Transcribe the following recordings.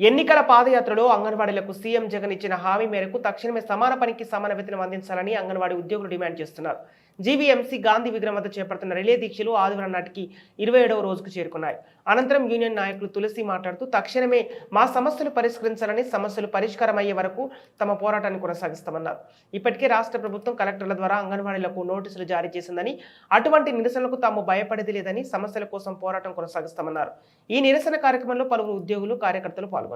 ఎన్నికల పాదయాత్రలో అంగన్వాడీలకు సీఎం జగన్ ఇచ్చిన హామీ మేరకు తక్షణమే సమాన పనికి సమాన వేతనం అందించాలని అంగన్వాడీ ఉద్యోగులు డిమాండ్ చేస్తున్నారు. జీవీఎంసీ గాంధీ విగ్రహం వద్ద చేపడుతున్న రిలే దీక్షలు ఆదివారం నాటికి ఇరవై ఏడవ రోజుకు చేరుకున్నాయి. అనంతరం యూనియన్ నాయకులు తులసి మాట్లాడుతూ తక్షణమే మా సమస్యలు పరిష్కరించాలని సమస్యలు పరిష్కారం అయ్యే వరకు తమ పోరాటాన్ని కొనసాగిస్తామన్నారు. ఇప్పటికే రాష్ట్ర ప్రభుత్వం కలెక్టర్ల ద్వారా అంగన్వాడీలకు నోటీసులు జారీ చేసిందని అటువంటి నిరసనలకు తాము భయపడేది లేదని సమస్యల కోసం పోరాటం కొనసాగిస్తామన్నారు. ఈ నిరసన కార్యక్రమంలో పలువురు ఉద్యోగులు కార్యకర్తలు పాల్గొన్నారు.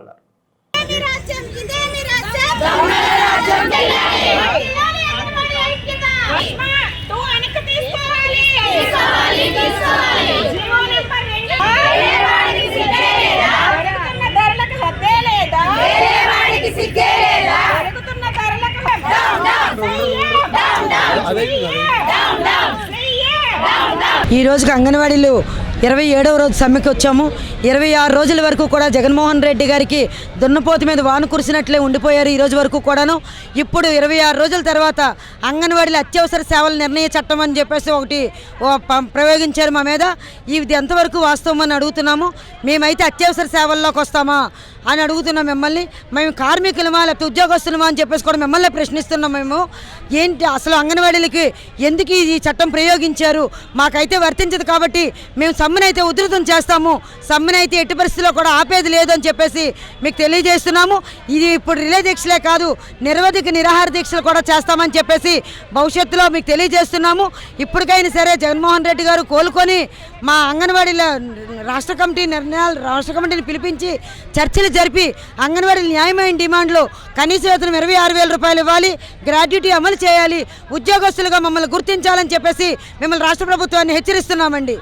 ఈ రోజుకి అంగన్వాడీలు ఇరవై ఏడవ రోజు సమ్మెకి వచ్చాము. ఇరవై ఆరు రోజుల వరకు కూడా జగన్మోహన్ రెడ్డి గారికి దున్నపోతు మీద వాన కురిసినట్లే ఉండిపోయారు ఈ రోజు వరకు కూడాను. ఇప్పుడు ఇరవై ఆరు రోజుల తర్వాత అంగన్వాడీల అత్యవసర సేవల నిర్ణయ చట్టం అని చెప్పేసి ఒకటి ప్రయోగించారు మా మీద. ఇది ఎంతవరకు వాస్తవం అని అడుగుతున్నాము. మేమైతే అత్యవసర సేవల్లోకి వస్తామా? అని అడుగుతున్నాం మిమ్మల్ని. మేము కార్మికులమా లేకపోతే ఉద్యోగస్తులమా అని చెప్పేసి కూడా మిమ్మల్ని ప్రశ్నిస్తున్నాం మేము. ఏంటి అసలు అంగన్వాడీలకి ఎందుకు ఈ చట్టం ప్రయోగించారు? మాకైతే వర్తించదు కాబట్టి మేము సమ్మెనైతే ఉధృతం చేస్తాము. సమ్మెనైతే ఎట్టి పరిస్థితిలో కూడా ఆపేది లేదు అని చెప్పేసి మీకు తెలియజేస్తున్నాము. ఇది ఇప్పుడు రిలే దీక్షలే కాదు నిరవధిక నిరాహార దీక్షలు కూడా చేస్తామని చెప్పేసి భవిష్యత్తులో మీకు తెలియజేస్తున్నాము. ఇప్పటికైనా సరే జగన్మోహన్ రెడ్డి గారు కోలుకొని మా అంగన్వాడీల రాష్ట్ర కమిటీ నిర్ణయాలు రాష్ట్ర కమిటీని పిలిపించి చర్చలు జరిపి అంగన్వాడీ న్యాయమైన డిమాండ్లు కనీస వేతనం ఇరవై ఆరు వేల రూపాయలు ఇవ్వాలి గ్రాడ్యుటీ అమలు చేయాలి ఉద్యోగస్తులుగా మమ్మల్ని గుర్తించాలని చెప్పేసి మిమ్మల్ని రాష్ట్ర ప్రభుత్వాన్ని హెచ్చరిస్తున్నామండి.